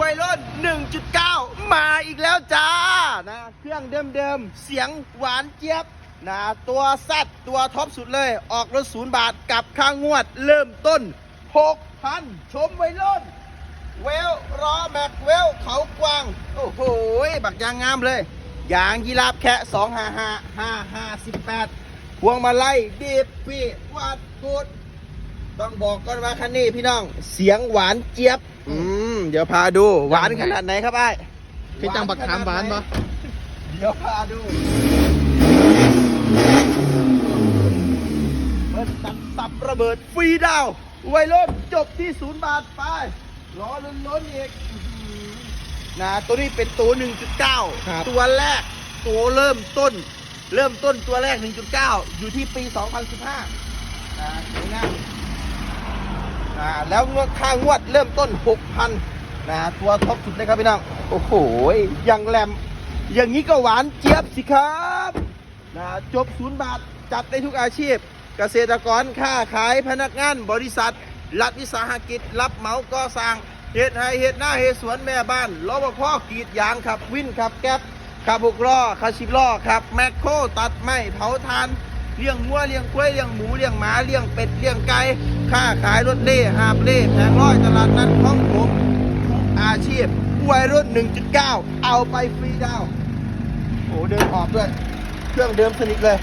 วัยรุ่น 1.9 มาอีกแล้วจ้านะเครื่องเดิมๆ เสียงหวานเจี๊ยบนะตัวแซดตัวท็อปสุดเลย ออกรถศูนย์บาทกับค่างวด เริ่มต้น 6,000 ชมวัยรุ่น เวลรอแม็กเวลเขากวาง โอ้โห บักยางงามเลยยางยีราฟแค่2 5 5 5 5 18พวงมาลัยดีบปีวัดกุดต้องบอกก่อนว่าคันนี้พี่น้อง เสียงหวานเจี๊ยบ อืม เดี๋ยวพาดูหวานขนาดไหนครับไอ้คือจังบักขามหวานปะเดี๋ยวพาดูเบิ้ลตัดสับระเบิดฟรีดาวน์วัยรุ่นจบที่ศูนย์บาทไปล้อล้นล้นๆอีกอื้อหือนะตัวนี้เป็นตัว 1.9 ตัวแรกตัวเริ่มต้น เริ่มต้นตัวแรก 1.9 อยู่ที่ปี 2015นะสวยงามอ่าแล้วงวดค่างวดเริ่มต้น 6,000 นะตัวท็อปสุดเลยครับพี่น้องโอ้โหยังแหลมอย่างนี้ก็หวานเจี๊ยบสิครับนะจบศูนย์บาทจัดได้ทุกอาชีพ เกษตรกรค้าขายพนักงานบริษัท รัฐวิสาหกิจ รับเหมาก่อสร้างเฮ็ดไห้เฮ็ดหน้าเฮ็ดสวนแม่บ้านรปภกรีดยางขับวินขับแก๊ปขับหกล้อขับสิบล้อขับแมคโครตัดไม้เผาทานเลี้ยงวัวเลี้ยงควยเลี้ยงหมูเลี้ยงหมาเลี้ยงเป็ดเลี้ยงไก่ค้าขายรถเล่หาบเล่แผงร้อยตลาดนัดท้องผม อาชีพวัยรุ่น 1.9 เอาไปฟรีดาว โอ้เดินออกด้วย เครื่องเดิมสนิทเลย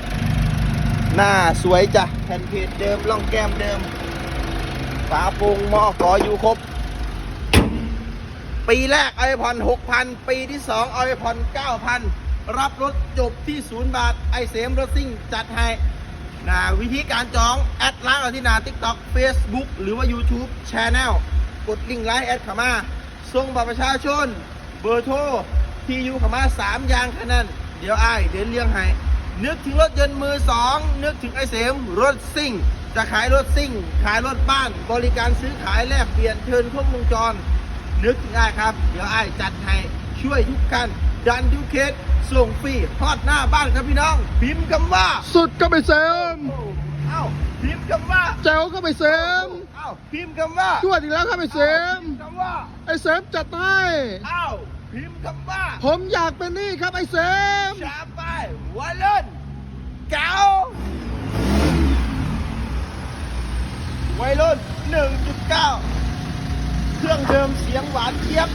หน้าสวยจ้ะแผ่นเพจเดิมล่องแก้มเดิม ฝาปรงหม้อกออยู่ครบ ปีแรกเอาไปผ่อน6,000 ปีที่2เอาไปผ่อน9,000 รับรถจบที่0บาท ไอเสมรถซิ่งจัดให้นะวิธีการจอง แอดไลน์เอาที่นา TikTok Facebook หรือว่า YouTube Channel กดลิงก์ไลน์แอดเข้ามา ส่งบัตรประชาชน เบอร์โทรที่อยู่เข้ามา3อย่างแค่นั้น เดี๋ยวไอ้ายเดินเลี้ยงให้นึกถึงรถยนต์มือสองนึกถึงไอเสมรถซิ่ง จะขายรถซิ่ง ขายรถบ้าน บริการซื้อขายแลกเปลี่ยนเทิร์นครบวงจร นึกถึงได้ครับ เดี๋ยวไอ้ายจัดให้ช่วยทุกคันดันทุกเคสส่งฟรีทอดหน้าบ้านครับพี่น้อง พิมพ์คำว่า สุดก็ไปเสริมเอ้าพิมพ์คำว่า แจ๋วก็ไปเสริมเอ้า พิมพ์คำว่าจวดอีกแล้วครับไปเสริมพิมพ์คำว่าไอ้เสริมจัดให้เอ้าพิมพ์คำว่าผมอยากเป็นหนี่ครับไอ้เสริมชาไปวันเล่นเก๋าวัยรุ่น1.9 เครื่องเดิมเสียงหวานเจี๊ยบ